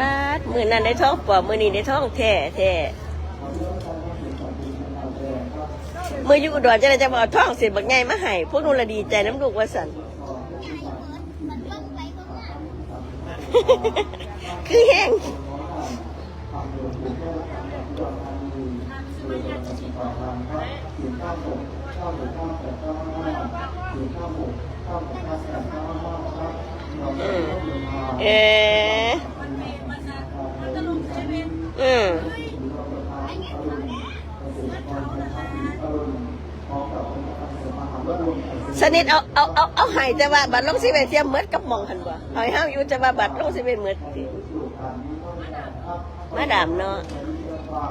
ปาดมือนั้นได้ท้องปอมมือนี้ได้ท้องแท้แท้มืออยู่อุดรจะได้จะมาเอาท้องเสียบักใหญ่มาให้พวกนู้นละดีใจน้ำลูกว่าสันคือแห้ง อืมเอออืมสนิทเอาเอาเอาเอาใหายแต่ว่าบัตรลงสิเป็นเทียมเหมือนกับหมองหันบ่เอาให้เฮาอยู่แต่ว่าบัตรลงสิเป็นเหมือนมาดามเนาะ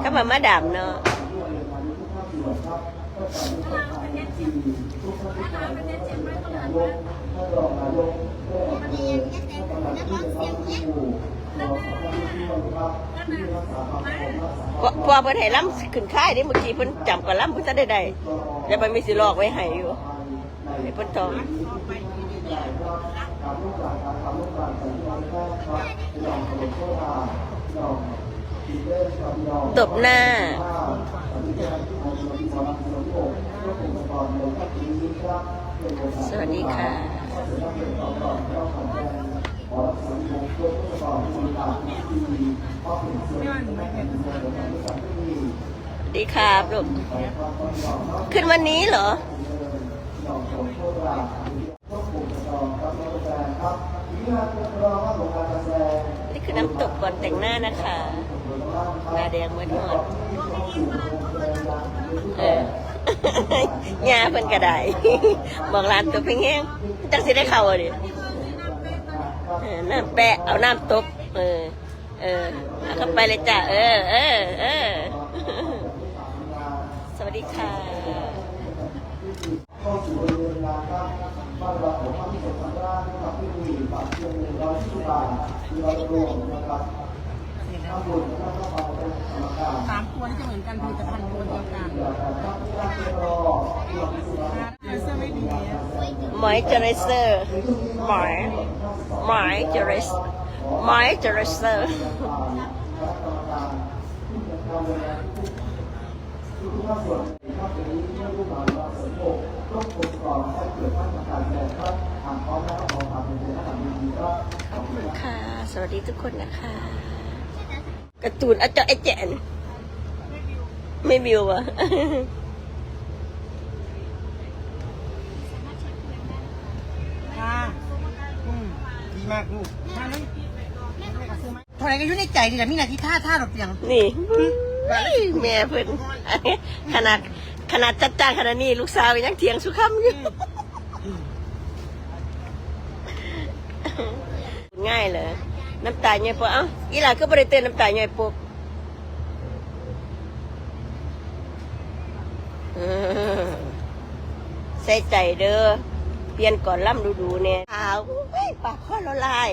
ก็มามาดามเนาะ พอเพิ่นให้ล้ำขึ้นค่ายนี่เมื่อกี้เพิ่นจำกับล้ำเพิ่นจะได้ได้แล้วมันมีสิลอกไว้ให้อยู่ให้เพิ่นทองตบหน้า สวัสดีค่ะ ดีครับลูกขึ้นวันนี้เหรอนี่คือน้ำตกก่อนแต่งหน้านะคะหน้าแดงเหมือนหอดเออ หญ้าเพิ่นกระไดบอกร้านตัวเพียงแห้งจักสิได้เข้าอะดิเออน้ำแปะเอาน้ำตบเออ เออเอาเข้าไปเลยจ้ะเออเออเออสวัสดีค่ะเข้าสู่บริเวณลานครับบ้านเราของพระพิสุทธิ์สังฆราชนะครับที่มีบาทเพียงหนึ่งร้อยยี่สิบบาทมีเรารวมนะครับข้างบนนะครับ สามตัวนี่จะเหมือนกันผลิตภัณฑ์ตัวเดียวกันเจอริสเซอร์ไม่ดีหมอยเจริเซอร์หมอยหมอยเจริสหมอยเจริเซอร์ทุกภาคส่วนภาคนี้เมื่อรู้มาว่าสมโภชต้องปกครองให้เกิดมาตรการแสดงครับทางพร้อมและขอความเป็นใจและความดีครับขอบคุณค่ะ สวัสดีทุกคนนะคะการ์ตูนอาจารย์ไอแจน ไม่บิวอะค่ะอืมดีมากลูกมาเลยเท่าไหรก็อยู่ในใจดีแหละมีหน้าที่ท่าท่าหลบเปียงนี่แม่เพิ่นขนาดขนาดจัดจ้างขนาดนี้ลูกสาวยังเถียงสุขำอยู่ง่ายเลยน้ำตาลใหญ่ปกเอ้าอีหลาก็บริเต้นน้ำตาลใหญ่ปกเออ ใส่ใจเด้อ เปลี่ยนก่อนล่ำดูๆเนี่ยขาวปากข้อละลาย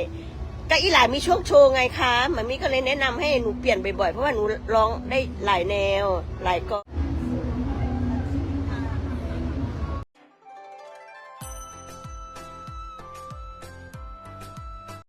ก็อีหลามีช่วงโชว์ไงคะมันมีก็เลยแนะนำให้หนูเปลี่ยนบ่อยๆ เพราะว่าหนูร้องได้หลายแนว หลายกอ